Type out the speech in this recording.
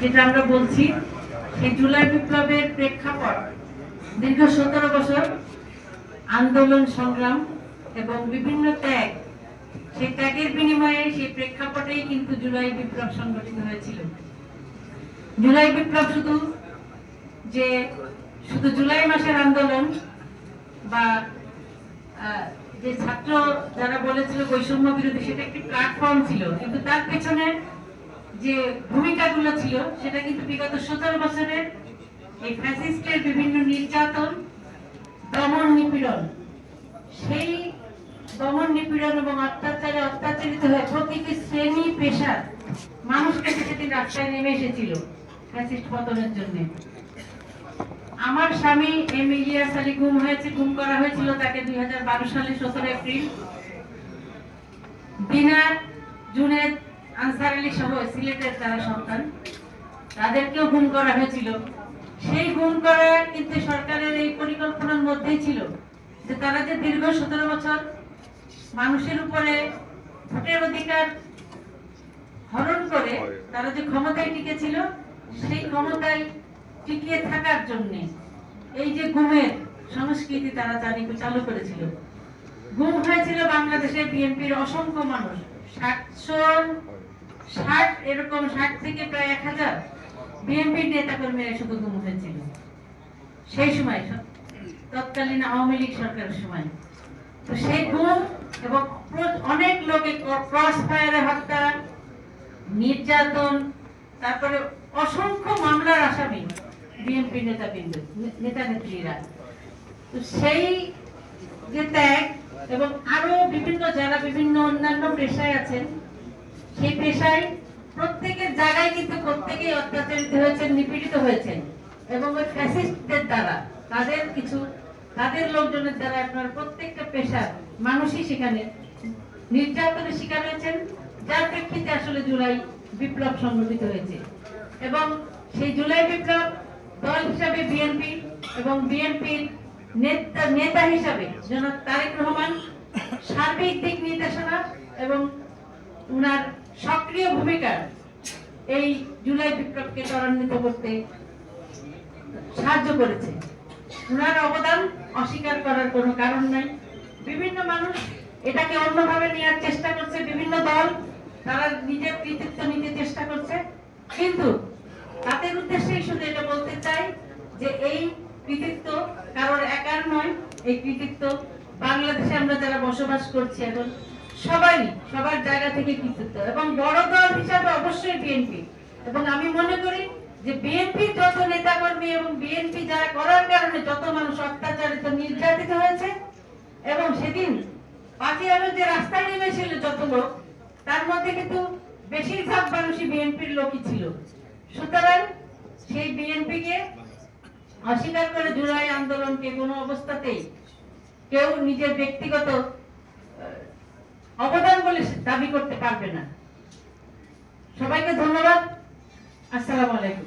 যেটা আমরা বলছি সেই জুলাই বিপ্লবের প্রেক্ষাপট দীর্ঘ সতেরো বছর আন্দোলন, সংগ্রাম এবং বিভিন্ন ত্যাগ, সেই ত্যাগের বিনিময়ে সেই প্রেক্ষাপটেই কিন্তু জুলাই বিপ্লব সংগঠিত হয়েছিল। জুলাই বিপ্লব শুধু যে, শুধু জুলাই মাসের আন্দোলন বা যে ছাত্র যারা বলেছিল বৈষম্য বিরোধী, সেটা একটি প্ল্যাটফর্ম ছিল। কিন্তু তার পেছনে যে ভূমিকাগুলো ছিল, সেটা কিন্তু বিগত সতেরো বছরের এই ফ্যাসিস্টের বিভিন্ন নির্যাতন, দমন নিপীড়ন। সেই দমন নিপীড়ন এবং অত্যাচারে অত্যাচারিত হয়ে প্রতিটি শ্রেণি পেশার মানুষ কিন্তু সেদিন রাস্তায় নেমে এসেছিল ফ্যাসিস্ট পতনের জন্য। আমার স্বামী এম ইলিয়াস আলী গুম হয়েছে, গুম করা হয়েছিল তাকে দুই হাজার বারো সালে সতেরো এপ্রিল। দিনার জুনেদ আনসার আলী সহ সিলেটের যারা সন্তান, তাদেরকেও গুম করা হয়েছিল। সেই গুম করা কিন্তু সরকারের এই পরিকল্পনার মধ্যেই ছিল যে তারা যে দীর্ঘ সতেরো বছর মানুষের উপরে ভোটের অধিকার হরণ করে তারা যে ক্ষমতায় টিকেছিল, সেই ক্ষমতায় টিকিয়ে থাকার জন্য এই যে গুমের সংস্কৃতি তারা জানি চালু করেছিল। গুম হয়েছিল বাংলাদেশের বিএনপির অসংখ্য মানুষ, সাতশো ষাট, এরকম ষাট থেকে প্রায় এক হাজার নেতা কর্মীরা শুধু গুম হয়েছিল। সেই সময় তৎকালীন আওয়ামী লীগ সরকারের সময়। তো সেই গুম এবং অনেক লোকে ক্রস ফায়ারে হত্যা, নির্যাতন, তারপরে অসংখ্য মামলার আসামি বিএনপি নেতাবৃন্দ নেতা নেত্রীরা তো সেই যে ত্যাগ এবং আরও বিভিন্ন, যারা বিভিন্ন অন্যান্য পেশায় আছেন সেই পেশায় প্রত্যেকের জায়গায় কিন্তু প্রত্যেকেই অত্যাচারিত হয়েছেন, নিপীড়িত হয়েছেন। এবং ওই ফ্যাসিস্টদের দ্বারা, তাদের কিছু, তাদের লোকজনের দ্বারা আপনার প্রত্যেকটা পেশার মানুষই সেখানে নির্যাতনের শিকার হয়েছেন, যার প্রেক্ষিতে আসলে জুলাই বিপ্লব সংগঠিত হয়েছে। এবং সেই জুলাই বিপ্লব দল হিসাবে বিএনপি এবং বিএনপির নেতা নেতা হিসাবে জনাব তারেক রহমান সার্বিক দিক নির্দেশনা এবং উনার ভূমিকা এই জুলাই বিপ্লবকে ত্বরান্বিত করতে সাহায্য করেছে। উনার অবদান অস্বীকার করার কোনো কারণ নাই। বিভিন্ন মানুষ এটাকে অন্যভাবে নেওয়ার চেষ্টা করছে, বিভিন্ন দল তারা নিজের কৃতিত্ব নিতে চেষ্টা করছে। কিন্তু তাদের উদ্দেশ্যেই শুধু এটা বলতে চাই যে এই কৃতিত্ব কারোর একার নয়, এই কৃতিত্ব বাংলাদেশে আমরা যারা বসবাস করছি এখন সবাই, সবার জায়গা থেকে কৃতিত্ব এবং বড় দল হিসাবে অবশ্যই বিএনপি এবং আমি মনে করি যে বিএনপি যত নেতাকর্মী এবং বিএনপি যারা করার কারণে যত মানুষ অত্যাচারিত, নির্যাতিত হয়েছে, এবং সেদিন পাঁচই আগস্ট যে রাস্তায় নেমেছিল যত লোক, তার মধ্যে কিন্তু বেশিরভাগ মানুষই বিএনপির লোকই ছিল। সুতরাং সেই বিএনপিকে অস্বীকার করে জুলাই আন্দোলনকে কোনো অবস্থাতেই কেউ নিজের ব্যক্তিগত অবদান বলে দাবি করতে পারবে না। সবাইকে ধন্যবাদ। আসসালামু আলাইকুম।